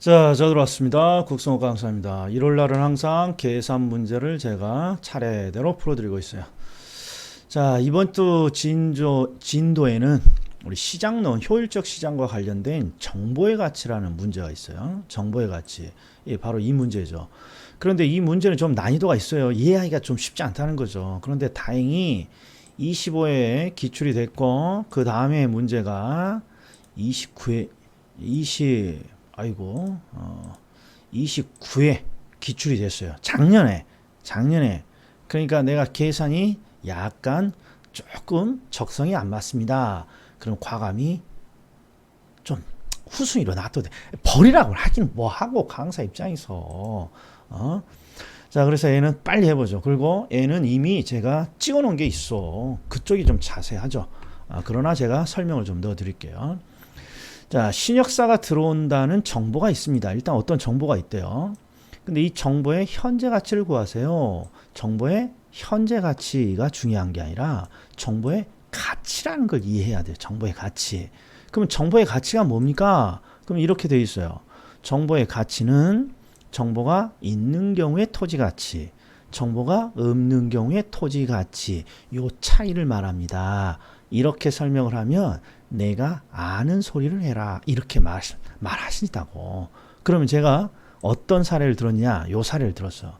자, 저 들어왔습니다. 국성호 강사입니다. 1월 날은 항상 계산 문제를 제가 차례대로 풀어드리고 있어요. 자, 이번 또 진조, 진도에는 우리 시장론, 효율적 시장과 관련된 정보의 가치라는 문제가 있어요. 정보의 가치. 예, 바로 이 문제죠. 그런데 이 문제는 좀 난이도가 있어요. 이해하기가 좀 쉽지 않다는 거죠. 그런데 다행히 25에 기출이 됐고, 그 다음에 문제가 29에, 20, 아이고, 어, 29에 기출이 됐어요. 작년에, 작년에. 그러니까 내가 계산이 약간 조금 적성이 안 맞습니다. 그럼 과감히 좀 후순위로 놔둬도 돼. 버리라고 하긴 뭐 하고 강사 입장에서 어? 자 그래서 얘는 빨리 해보죠. 그리고 얘는 이미 제가 찍어놓은 게 있어. 그쪽이 좀 자세하죠. 아, 그러나 제가 설명을 좀 넣어드릴게요. 자 신역사가 들어온다는 정보가 있습니다. 일단 어떤 정보가 있대요. 근데 이 정보의 현재 가치를 구하세요. 정보의 현재 가치가 중요한 게 아니라 정보의 가치라는 걸 이해해야 돼요. 정보의 가치. 그럼 정보의 가치가 뭡니까? 그럼 이렇게 돼 있어요. 정보의 가치는 정보가 있는 경우의 토지 가치, 정보가 없는 경우의 토지 가치, 요 차이를 말합니다. 이렇게 설명을 하면 내가 아는 소리를 해라. 이렇게 말, 말하신다고. 그러면 제가 어떤 사례를 들었냐? 요 사례를 들었어.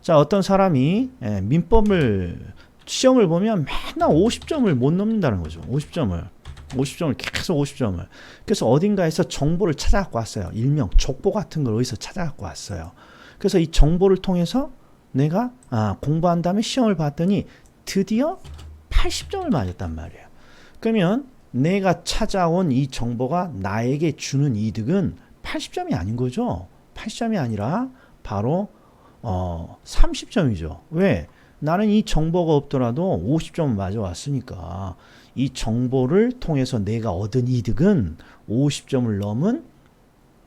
자, 어떤 사람이 예, 민법을 시험을 보면 맨날 50점을 못 넘는다는 거죠. 50점을. 50점을 계속 50점을. 그래서 어딘가에서 정보를 찾아갖고 왔어요. 일명 족보 같은 걸 어디서 찾아갖고 왔어요. 그래서 이 정보를 통해서 내가 아, 공부한 다음에 시험을 봤더니 드디어 80점을 맞았단 말이에요. 그러면 내가 찾아온 이 정보가 나에게 주는 이득은 80점이 아닌 거죠. 80점이 아니라 바로 어, 30점이죠. 왜? 나는 이 정보가 없더라도 50점 맞아 왔으니까 이 정보를 통해서 내가 얻은 이득은 50점을 넘은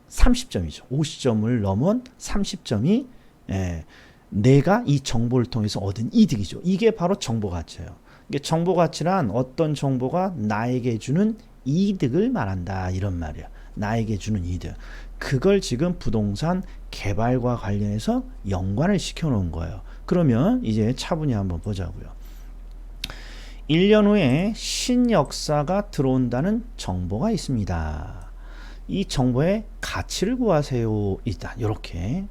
30점이죠. 50점을 넘은 30점이 예, 내가 이 정보를 통해서 얻은 이득이죠. 이게 바로 정보 가치예요. 이게 정보 가치란 어떤 정보가 나에게 주는 이득을 말한다 이런 말이야. 나에게 주는 이득. 그걸 지금 부동산 개발과 관련해서 연관을 시켜 놓은 거예요. 그러면 이제 차분히 한번 보자고요. 1년 후에 신역사가 들어온다는 정보가 있습니다. 이 정보의 가치를 구하세요. 일단 이렇게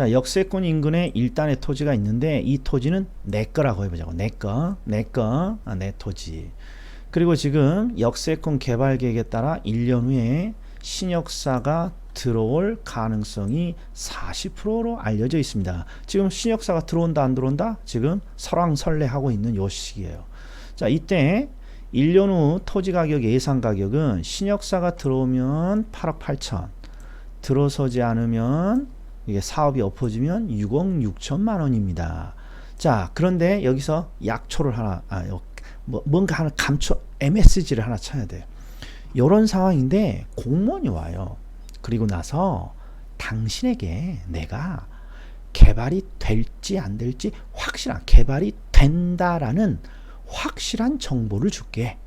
자 역세권 인근에 일단의 토지가 있는데 이 토지는 내 거라고 해보자고 내 거, 내 거, 아, 내 토지. 그리고 지금 역세권 개발 계획에 따라 1년 후에 신역사가 들어올 가능성이 40%로 알려져 있습니다. 지금 신역사가 들어온다 안 들어온다? 지금 설왕설래하고 있는 요 시기예요. 자, 이때 1년 후 토지 가격 예상 가격은 신역사가 들어오면 8억 8천, 들어서지 않으면 이게 사업이 엎어지면 6억 6천만 원입니다. 자, 그런데 여기서 약초를 하나, 아, 뭐, 뭔가 하나 감초, MSG를 하나 쳐야 돼요. 이런 상황인데 공무원이 와요. 그리고 나서 당신에게 내가 개발이 될지 안 될지 확실한 개발이 된다라는 확실한 정보를 줄게.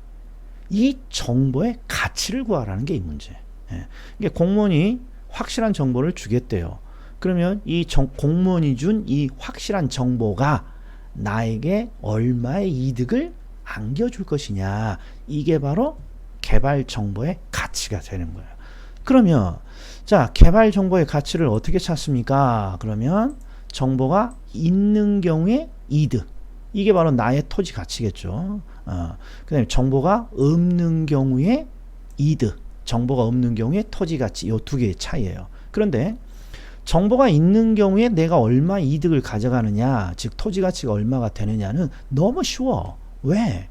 이 정보의 가치를 구하라는 게 이 문제. 예. 이게 공무원이 확실한 정보를 주겠대요. 그러면 이 정, 공무원이 준 이 확실한 정보가 나에게 얼마의 이득을 안겨줄 것이냐. 이게 바로 개발 정보의 가치가 되는 거예요. 그러면 자 개발 정보의 가치를 어떻게 찾습니까? 그러면 정보가 있는 경우에 이득 이게 바로 나의 토지 가치겠죠. 어, 그 다음에 정보가 없는 경우에 이득 정보가 없는 경우에 토지 가치 이 두 개의 차이예요. 그런데 정보가 있는 경우에 내가 얼마 이득을 가져가느냐 즉 토지 가치가 얼마가 되느냐는 너무 쉬워. 왜?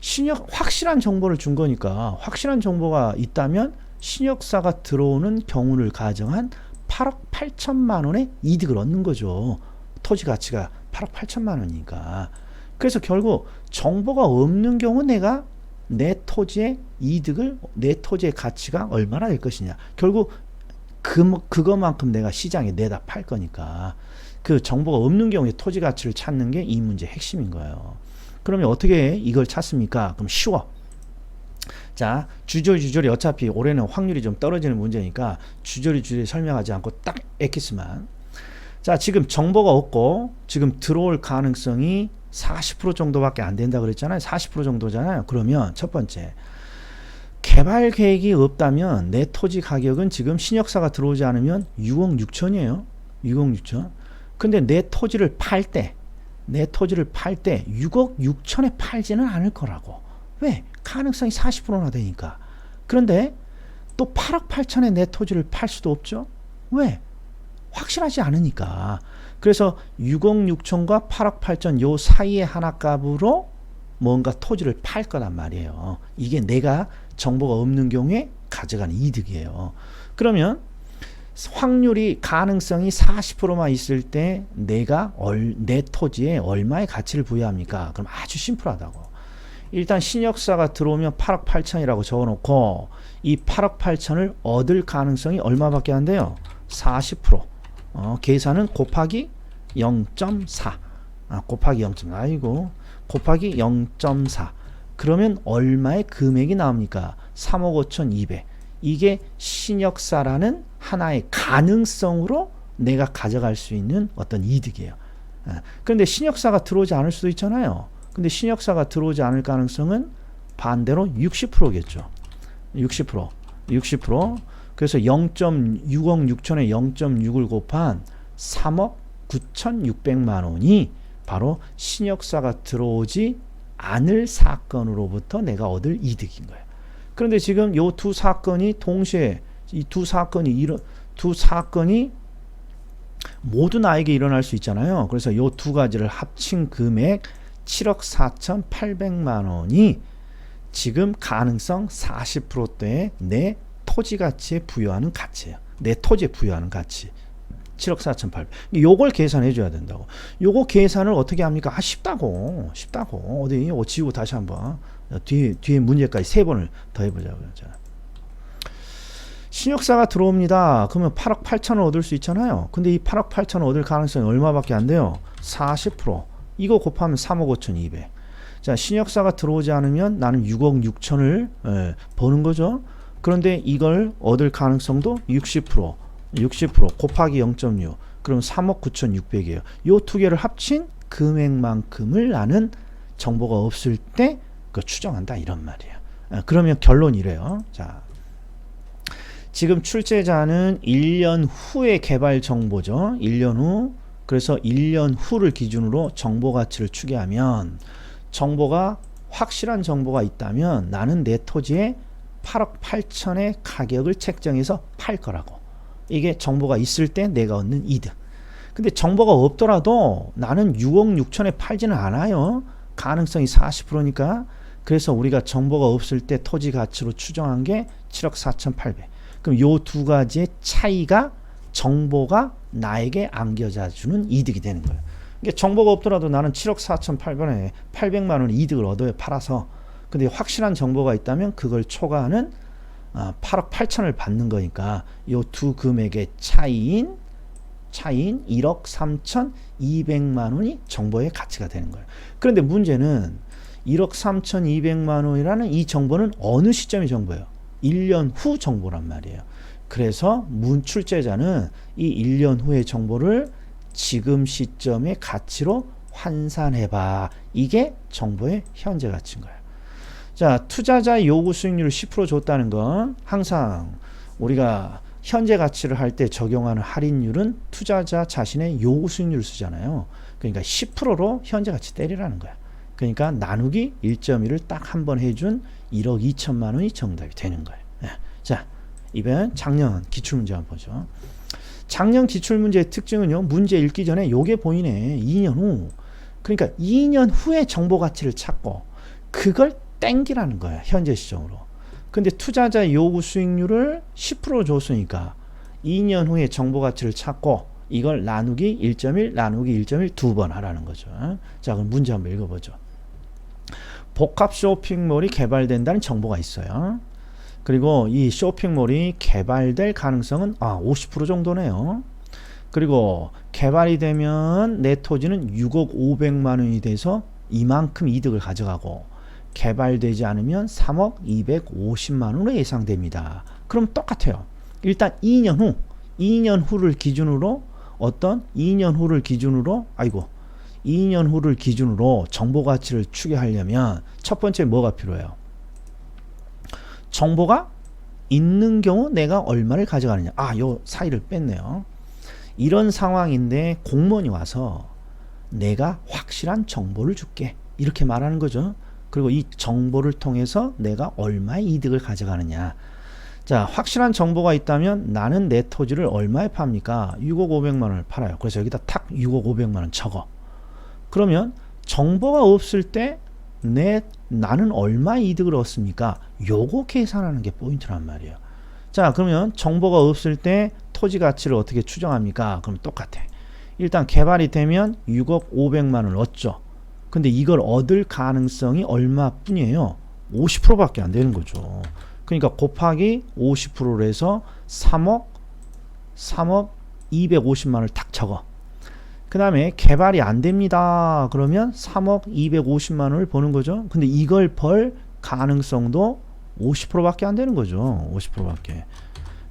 신역 확실한 정보를 준 거니까 확실한 정보가 있다면 신역사가 들어오는 경우를 가정한 8억 8천만 원의 이득을 얻는 거죠. 토지 가치가 8억 8천만 원이니까. 그래서 결국 정보가 없는 경우 내가 내 토지의 이득을 내 토지의 가치가 얼마나 될 것이냐. 결국 그 그것만큼 내가 시장에 내다 팔 거니까 그 정보가 없는 경우에 토지 가치를 찾는 게 이 문제 핵심인 거예요. 그러면 어떻게 이걸 찾습니까? 그럼 쉬워. 자, 주저리 주저리 어차피 올해는 확률이 좀 떨어지는 문제니까 주저리 주저리 설명하지 않고 딱 엑기스만. 자, 지금 정보가 없고 지금 들어올 가능성이 40% 정도밖에 안 된다 그랬잖아요. 40% 정도잖아요. 그러면 첫 번째 개발 계획이 없다면 내 토지 가격은 지금 신역사가 들어오지 않으면 6억 6천이에요. 6억 6천. 근데 내 토지를 팔 때, 내 토지를 팔 때 6억 6천에 팔지는 않을 거라고. 왜? 가능성이 40%나 되니까. 그런데 또 8억 8천에 내 토지를 팔 수도 없죠. 왜? 확실하지 않으니까. 그래서 6억 6천과 8억 8천 요 사이의 하나 값으로 뭔가 토지를 팔 거란 말이에요. 이게 내가 정보가 없는 경우에 가져가는 이득이에요. 그러면 확률이 가능성이 40%만 있을 때 내가 얼, 내 토지에 얼마의 가치를 부여합니까? 그럼 아주 심플하다고. 일단 신역사가 들어오면 8억 8천이라고 적어놓고 이 8억 8천을 얻을 가능성이 얼마밖에 안 돼요? 40%. 어, 계산은 곱하기 0.4. 아, 곱하기 0.4. 아이고. 곱하기 0.4. 그러면 얼마의 금액이 나옵니까? 3억 5천 2백. 이게 신역사라는 하나의 가능성으로 내가 가져갈 수 있는 어떤 이득이에요. 아, 그런데 신역사가 들어오지 않을 수도 있잖아요. 근데 신역사가 들어오지 않을 가능성은 반대로 60%겠죠. 60%. 60%. 그래서 0.6억 6천에 0.6을 곱한 3억 9,600만 원이 바로 신역사가 들어오지 않을 사건으로부터 내가 얻을 이득인 거예요. 그런데 지금 요 두 사건이 동시에 이 두 사건이 이런 두 사건이 모두 나에게 일어날 수 있잖아요. 그래서 요 두 가지를 합친 금액 7억 4,800만 원이 지금 가능성 40%대의 내 토지 가치에 부여하는 가치예요. 내 토지에 부여하는 가치. 7억 4,800. 요걸 계산해 줘야 된다고. 요거 계산을 어떻게 합니까? 아, 쉽다고. 쉽다고. 어디 지우고 다시 한번 뒤에 뒤에 문제까지 세 번을 더 해 보자고요. 자. 신역사가 들어옵니다. 그러면 8억 8천을 얻을 수 있잖아요. 근데 이 8억 8천을 얻을 가능성이 얼마밖에 안 돼요? 40%. 이거 곱하면 3억 5천 2백. 자, 신역사가 들어오지 않으면 나는 6억 6천을 예, 버는 거죠. 그런데 이걸 얻을 가능성도 60%, 60% 곱하기 0.6. 그럼 3억 9,600이에요. 요 두 개를 합친 금액만큼을 나는 정보가 없을 때 그 추정한다 이런 말이에요. 아, 그러면 결론 이래요. 자, 지금 출제자는 1년 후의 개발 정보죠. 1년 후. 그래서 1년 후를 기준으로 정보 가치를 추계하면 정보가 확실한 정보가 있다면 나는 내 토지에 8억 8천의 가격을 책정해서 팔 거라고. 이게 정보가 있을 때 내가 얻는 이득. 근데 정보가 없더라도 나는 6억 6천에 팔지는 않아요. 가능성이 40%니까. 그래서 우리가 정보가 없을 때 토지 가치로 추정한 게 7억 4,800. 그럼 요 두 가지의 차이가 정보가 나에게 안겨져 주는 이득이 되는 거예요. 이게 정보가 없더라도 나는 7억 4,800원에 800만 원 이득을 얻어요. 팔아서. 근데 확실한 정보가 있다면 그걸 초과하는 8억 8천을 받는 거니까 요두 금액의 차이인 차이인 1억 3,200만 원이 정보의 가치가 되는 거예요. 그런데 문제는 1억 3,200만 원이라는 이 정보는 어느 시점의 정보예요? 1년 후 정보란 말이에요. 그래서 문 출제자는 이 1년 후의 정보를 지금 시점의 가치로 환산해봐. 이게 정보의 현재 가치인 거예요. 자, 투자자 요구 수익률을 10% 줬다는 건 항상 우리가 현재 가치를 할 때 적용하는 할인율은 투자자 자신의 요구 수익률을 쓰잖아요. 그러니까 10%로 현재 가치 때리라는 거야. 그러니까 나누기 1.1을 딱 한 번 해준 1억 2천만 원이 정답이 되는 거예요. 예. 자, 이번 작년 기출문제 한번 보죠. 작년 기출문제의 특징은요. 문제 읽기 전에 요게 보이네. 2년 후. 그러니까 2년 후에 정보 가치를 찾고 그걸 땡기라는 거야. 현재 시점으로. 근데 투자자 요구 수익률을 10% 줬으니까 2년 후에 정보 가치를 찾고 이걸 나누기 1.1 나누기 1.1 두 번 하라는 거죠. 자, 그럼 문제 한번 읽어보죠. 복합 쇼핑몰이 개발된다는 정보가 있어요. 그리고 이 쇼핑몰이 개발될 가능성은 아, 50% 정도네요. 그리고 개발이 되면 내 토지는 6억 500만 원이 돼서 이만큼 이득을 가져가고 개발되지 않으면 3억 250만 원으로 예상됩니다. 그럼 똑같아요. 일단 2년 후, 2년 후를 기준으로 어떤 2년 후를 기준으로 아이고 2년 후를 기준으로 정보 가치를 추계하려면 첫 번째 뭐가 필요해요? 정보가 있는 경우 내가 얼마를 가져가느냐. 아, 요 사이를 뺐네요. 이런 상황인데 공무원이 와서 내가 확실한 정보를 줄게. 이렇게 말하는 거죠. 그리고 이 정보를 통해서 내가 얼마의 이득을 가져가느냐. 자, 확실한 정보가 있다면 나는 내 토지를 얼마에 팝니까? 6억 5백만 원을 팔아요. 그래서 여기다 탁 6억 5백만 원 적어. 그러면 정보가 없을 때 내 나는 얼마 이득을 얻습니까? 요거 계산하는 게 포인트란 말이에요. 자, 그러면 정보가 없을 때 토지 가치를 어떻게 추정합니까? 그럼 똑같아. 일단 개발이 되면 6억 5백만 원을 얻죠. 근데 이걸 얻을 가능성이 얼마뿐이에요? 50%밖에 안 되는 거죠. 그러니까 곱하기 50%로 해서 3억 3억 250만 원을 딱 적어. 그 다음에 개발이 안 됩니다. 그러면 3억 250만 원을 버는 거죠. 근데 이걸 벌 가능성도 50%밖에 안 되는 거죠. 50%밖에.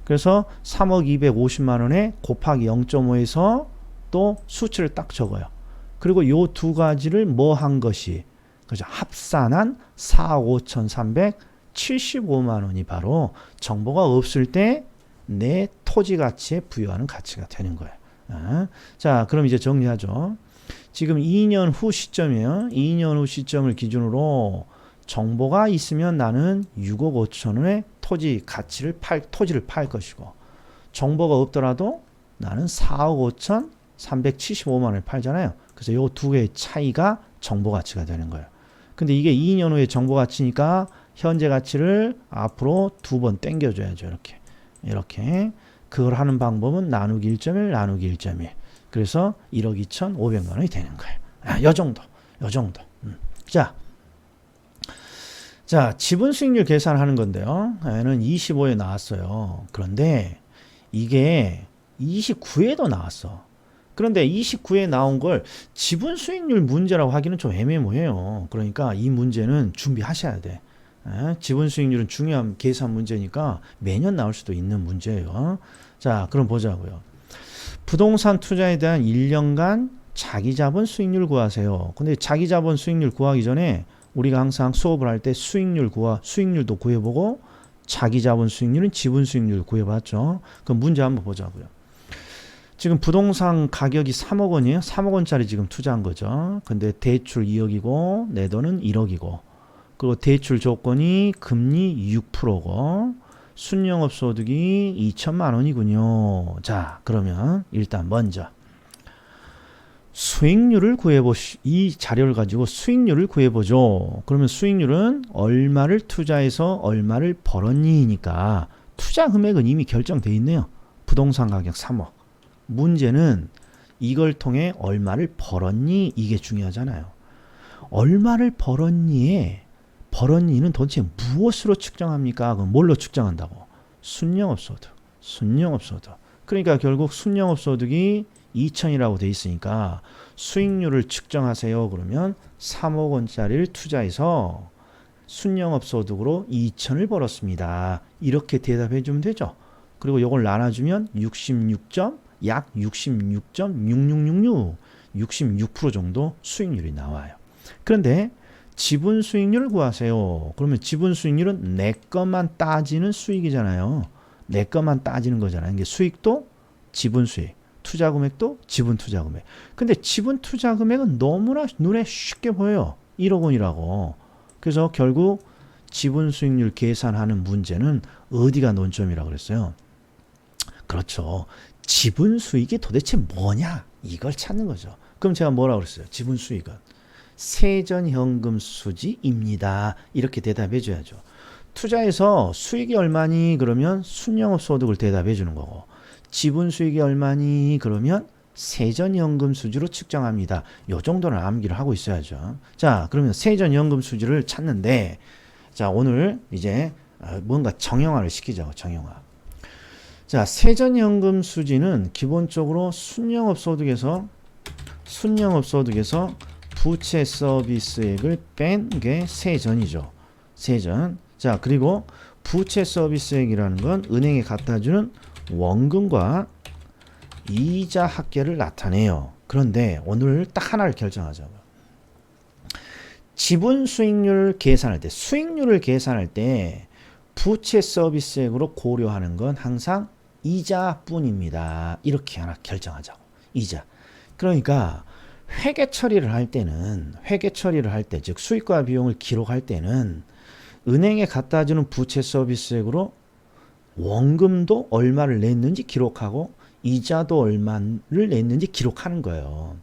그래서 3억 250만 원에 곱하기 0.5에서 또 수치를 딱 적어요. 그리고 요 두 가지를 뭐 한 것이 그죠? 합산한 4억 5,375만 원이 바로 정보가 없을 때 내 토지 가치에 부여하는 가치가 되는 거예요. 아, 자, 그럼 이제 정리하죠. 지금 2년 후 시점이에요. 2년 후 시점을 기준으로 정보가 있으면 나는 6억 5천 원의 토지 가치를 팔 토지를 팔 것이고 정보가 없더라도 나는 4억 5천 375만 원을 팔잖아요. 그래서 요 두 개의 차이가 정보 가치가 되는 거예요. 근데 이게 2년 후에 정보 가치니까 현재 가치를 앞으로 두 번 땡겨 줘야죠. 이렇게. 이렇게. 그걸 하는 방법은 나누기 1.1 나누기 1.1. 그래서 1억 2,500만 원이 되는 거예요. 아, 요 정도. 요 정도. 음. 자. 자, 지분 수익률 계산하는 건데요. 얘는 25에 나왔어요. 그런데 이게 29에도 나왔어. 그런데 29에 나온 걸 지분 수익률 문제라고 하기는 좀 애매모호해요. 그러니까 이 문제는 준비하셔야 돼. 에? 지분 수익률은 중요한 계산 문제니까 매년 나올 수도 있는 문제예요. 자, 그럼 보자고요. 부동산 투자에 대한 1년간 자기 자본 수익률 구하세요. 근데 자기 자본 수익률 구하기 전에 우리가 항상 수업을 할 때 수익률 구하 수익률도 구해보고 자기 자본 수익률은 지분 수익률 구해봤죠. 그럼 문제 한번 보자고요. 지금 부동산 가격이 3억 원이에요. 3억 원짜리 지금 투자한 거죠. 근데 대출 2억이고 내 돈은 1억이고 그리고 대출 조건이 금리 6%고 순영업 소득이 2천만 원이군요. 자, 그러면 일단 먼저 수익률을 구해보시, 이 자료를 가지고 수익률을 구해보죠. 그러면 수익률은 얼마를 투자해서 얼마를 벌었니니까 투자 금액은 이미 결정돼 있네요. 부동산 가격 3억. 문제는 이걸 통해 얼마를 벌었니? 이게 중요하잖아요. 얼마를 벌었니에 벌었니는 도대체 무엇으로 측정합니까? 그럼 뭘로 측정한다고? 순영업 소득. 순영업 소득. 그러니까 결국 순영업 소득이 2천이라고 돼 있으니까 수익률을 측정하세요. 그러면 3억 원짜리를 투자해서 순영업 소득으로 2천을 벌었습니다. 이렇게 대답해 주면 되죠. 그리고 이걸 나눠주면 66점, 약 66.6666, 66% 정도 수익률이 나와요. 그런데 지분 수익률을 구하세요. 그러면 지분 수익률은 내 것만 따지는 수익이잖아요. 내 것만 따지는 거잖아요. 이게 수익도 지분 수익, 투자 금액도 지분 투자 금액. 근데 지분 투자 금액은 너무나 눈에 쉽게 보여요. 1억 원이라고. 그래서 결국 지분 수익률 계산하는 문제는 어디가 논점이라고 그랬어요? 그렇죠. 지분 수익이 도대체 뭐냐? 이걸 찾는 거죠. 그럼 제가 뭐라고 그랬어요? 지분 수익은 세전현금 수지입니다. 이렇게 대답해 줘야죠. 투자해서 수익이 얼마니? 그러면 순영업 소득을 대답해 주는 거고. 지분 수익이 얼마니? 그러면 세전연금 수지로 측정합니다. 요 정도는 암기를 하고 있어야죠. 자, 그러면 세전연금 수지를 찾는데, 자, 오늘 이제 뭔가 정형화를 시키죠. 정형화. 자, 세전연금 수지는 기본적으로 순영업 소득에서 순영업 소득에서 부채 서비스액을 뺀 게 세전이죠. 세전. 자, 그리고 부채 서비스액이라는 건 은행에 갖다 주는 원금과 이자 합계를 나타내요. 그런데 오늘 딱 하나를 결정하자고요. 지분 수익률 계산할 때 수익률을 계산할 때 부채 서비스액으로 고려하는 건 항상 이자뿐입니다. 이렇게 하나 결정하자고. 이자. 그러니까 회계 처리를 할 때는 회계 처리를 할 때 즉 수익과 비용을 기록할 때는 은행에 갖다 주는 부채 서비스액으로 원금도 얼마를 냈는지 기록하고 이자도 얼마를 냈는지 기록하는 거예요.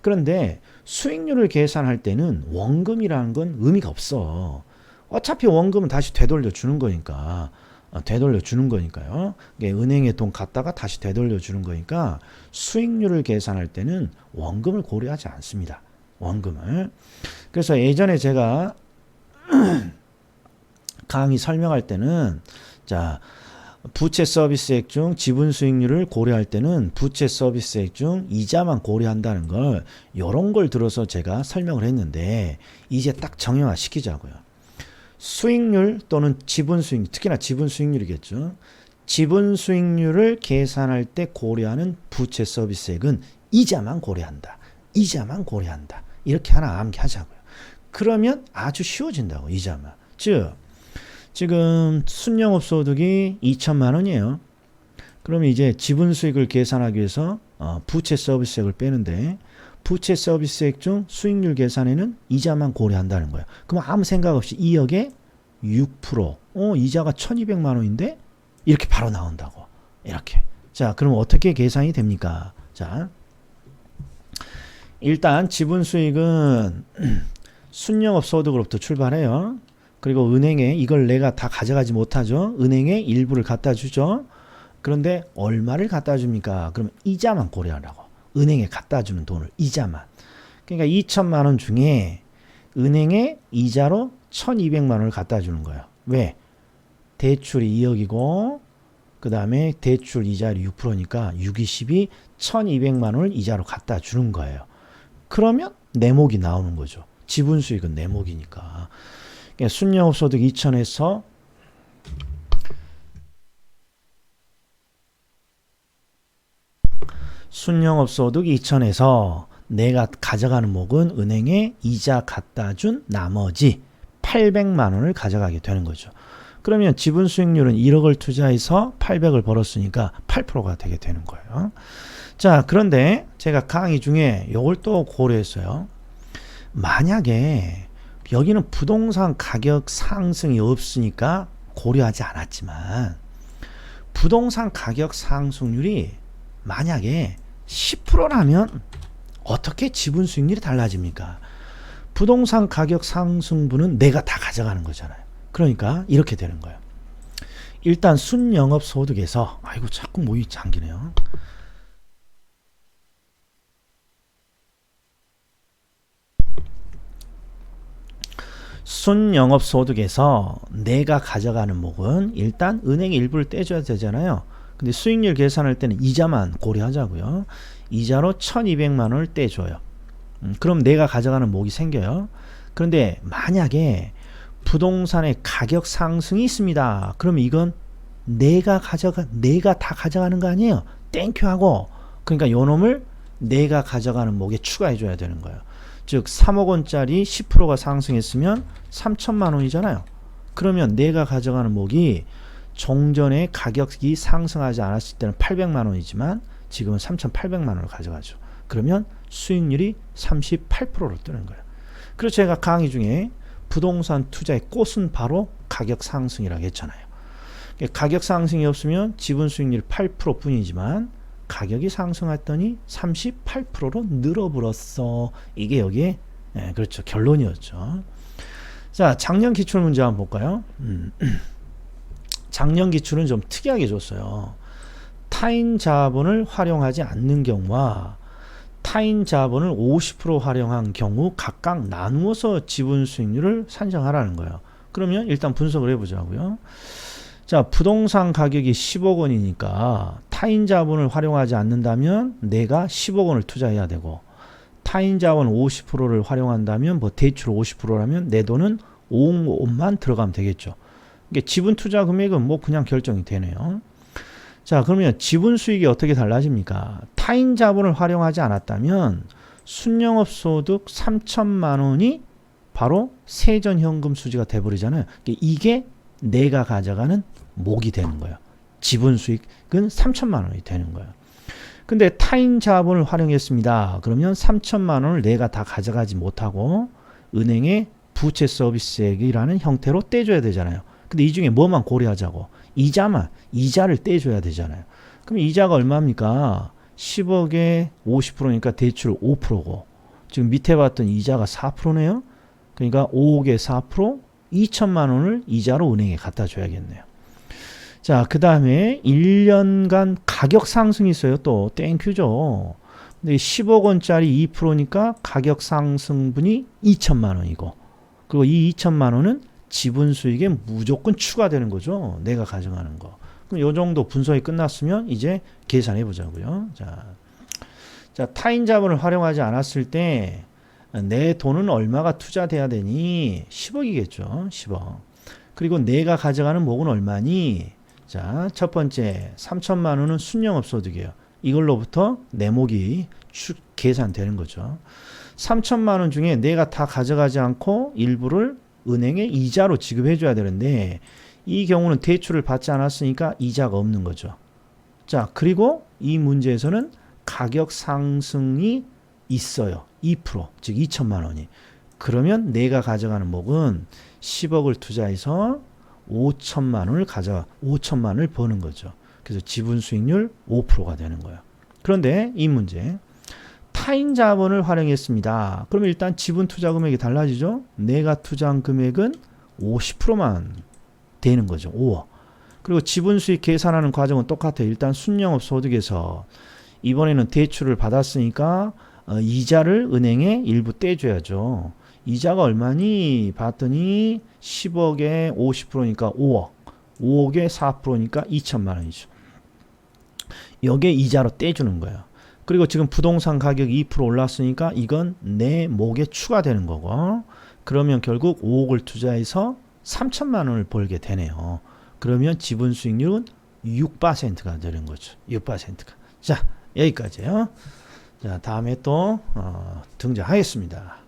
그런데 수익률을 계산할 때는 원금이라는 건 의미가 없어. 어차피 원금은 다시 되돌려 주는 거니까 어, 되돌려 주는 거니까요. 은행에 돈 갖다가 다시 되돌려 주는 거니까 수익률을 계산할 때는 원금을 고려하지 않습니다. 원금을. 그래서 예전에 제가 강의 설명할 때는 자 부채 서비스액 중 지분 수익률을 고려할 때는 부채 서비스액 중 이자만 고려한다는 걸 이런 걸 들어서 제가 설명을 했는데 이제 딱 정형화 시키자고요. 수익률 또는 지분 수익률, 특히나 지분 수익률이겠죠. 지분 수익률을 계산할 때 고려하는 부채 서비스액은 이자만 고려한다. 이자만 고려한다. 이렇게 하나 암기하자고요. 그러면 아주 쉬워진다고 이자만. 즉 지금 순영업 소득이 2천만 원이에요. 그러면 이제 지분 수익을 계산하기 위해서 어, 부채 서비스액을 빼는데 부채 서비스액 중 수익률 계산에는 이자만 고려한다는 거예요. 그럼 아무 생각 없이 2억에 6%. 어, 이자가 1200만 원인데 이렇게 바로 나온다고. 이렇게. 자, 그럼 어떻게 계산이 됩니까? 자. 일단 지분 수익은 순영업 소득으로부터 출발해요. 그리고 은행에 이걸 내가 다 가져가지 못하죠. 은행에 일부를 갖다 주죠. 그런데 얼마를 갖다 줍니까? 그러면 이자만 고려하라고. 은행에 갖다 주는 돈을 이자만. 그러니까 2천만 원 중에 은행에 이자로 1,200만 원을 갖다 주는 거예요. 왜? 대출이 2억이고 그 다음에 대출 이자율이 6%니까 6, 20이 1,200만 원을 이자로 갖다 주는 거예요. 그러면 내목이 나오는 거죠. 지분 수익은 내목이니까. 그러니까 순영업 소득 2천에서 순영업 소득 2천에서 내가 가져가는 목은 은행에 이자 갖다 준 나머지 800만 원을 가져가게 되는 거죠. 그러면 지분 수익률은 1억을 투자해서 800을 벌었으니까 8%가 되게 되는 거예요. 자, 그런데 제가 강의 중에 이걸 또 고려했어요. 만약에 여기는 부동산 가격 상승이 없으니까 고려하지 않았지만 부동산 가격 상승률이 만약에 10%라면 어떻게 지분 수익률이 달라집니까? 부동산 가격 상승분은 내가 다 가져가는 거잖아요. 그러니까 이렇게 되는 거예요. 일단 순영업 소득에서 아이고 자꾸 모이 잠기네요. 순영업 소득에서 내가 가져가는 목은 일단 은행 일부를 떼줘야 되잖아요. 근데 수익률 계산할 때는 이자만 고려하자고요. 이자로 1200만 원을 떼줘요. 음, 그럼 내가 가져가는 목이 생겨요. 그런데 만약에 부동산의 가격 상승이 있습니다. 그럼 이건 내가 가져가 내가 다 가져가는 거 아니에요. 땡큐 하고 그러니까 요 놈을 내가 가져가는 목에 추가해 줘야 되는 거예요. 즉 3억 원짜리 10%가 상승했으면 3천만 원이잖아요. 그러면 내가 가져가는 목이 종전에 가격이 상승하지 않았을 때는 800만 원이지만 지금은 3,800만 원을 가져가죠. 그러면 수익률이 38%로 뜨는 거예요. 그래서 제가 강의 중에 부동산 투자의 꽃은 바로 가격 상승이라고 했잖아요. 가격 상승이 없으면 지분 수익률 8% 뿐이지만 가격이 상승했더니 38%로 늘어버렸어. 이게 여기에 네, 그렇죠 결론이었죠. 자 작년 기출 문제 한번 볼까요? 음. 작년 기출은 좀 특이하게 줬어요. 타인 자본을 활용하지 않는 경우와 타인 자본을 50% 활용한 경우 각각 나누어서 지분 수익률을 산정하라는 거예요. 그러면 일단 분석을 해보자고요. 자, 부동산 가격이 10억 원이니까 타인 자본을 활용하지 않는다면 내가 10억 원을 투자해야 되고 타인 자원 50%를 활용한다면 뭐 대출 50%라면 내 돈은 5억 원만 들어가면 되겠죠. 지분 투자 금액은 뭐 그냥 결정이 되네요. 자, 그러면 지분 수익이 어떻게 달라집니까? 타인 자본을 활용하지 않았다면 순영업 소득 3천만 원이 바로 세전 현금 수지가 돼 버리잖아요. 이게 내가 가져가는 목이 되는 거예요. 지분 수익은 3천만 원이 되는 거예요. 근데 타인 자본을 활용했습니다. 그러면 3천만 원을 내가 다 가져가지 못하고 은행에 부채 서비스액이라는 형태로 떼줘야 되잖아요. 근데 이 중에 뭐만 고려하자고? 이자만, 이자를 떼줘야 되잖아요. 그럼 이자가 얼마입니까? 10억에 50%니까 대출 5%고, 지금 밑에 봤던 이자가 4%네요? 그러니까 5억에 4%, 2천만 원을 이자로 은행에 갖다 줘야겠네요. 자, 그 다음에 1년간 가격 상승이 있어요. 또, 땡큐죠. 근데 10억 원짜리 2%니까 가격 상승분이 2천만 원이고, 그리고 이 2천만 원은 지분 수익에 무조건 추가되는 거죠. 내가 가져가는 거. 그럼 요 정도 분석이 끝났으면 이제 계산해 보자고요. 자. 자, 타인 자본을 활용하지 않았을 때 내 돈은 얼마가 투자돼야 되니? 10억이겠죠. 10억. 그리고 내가 가져가는 목은 얼마니? 자, 첫 번째 3천만 원은 순영업 소득이에요. 이걸로부터 내 목이 추, 계산되는 거죠. 3천만 원 중에 내가 다 가져가지 않고 일부를 은행에 이자로 지급해 줘야 되는데 이 경우는 대출을 받지 않았으니까 이자가 없는 거죠. 자, 그리고 이 문제에서는 가격 상승이 있어요. 2%, 즉 2천만 원이. 그러면 내가 가져가는 목은 10억을 투자해서 5천만 원을 가져 5천만 원을 버는 거죠. 그래서 지분 수익률 5%가 되는 거예요. 그런데 이 문제 타인 자본을 활용했습니다. 그러면 일단 지분 투자 금액이 달라지죠. 내가 투자한 금액은 50%만 되는 거죠. 5억. 그리고 지분 수익 계산하는 과정은 똑같아요. 일단 순영업 소득에서 이번에는 대출을 받았으니까 어, 이자를 은행에 일부 떼줘야죠. 이자가 얼마니? 봤더니 10억에 50%니까 5억. 5억에 4%니까 2천만 원이죠. 여기에 이자로 떼주는 거예요. 그리고 지금 부동산 가격이 2% 올랐으니까 이건 내 목에 추가되는 거고 그러면 결국 5억을 투자해서 3천만 원을 벌게 되네요. 그러면 지분 수익률은 6%가 되는 거죠. 6%가. 자, 여기까지요. 자, 다음에 또 어, 등장하겠습니다.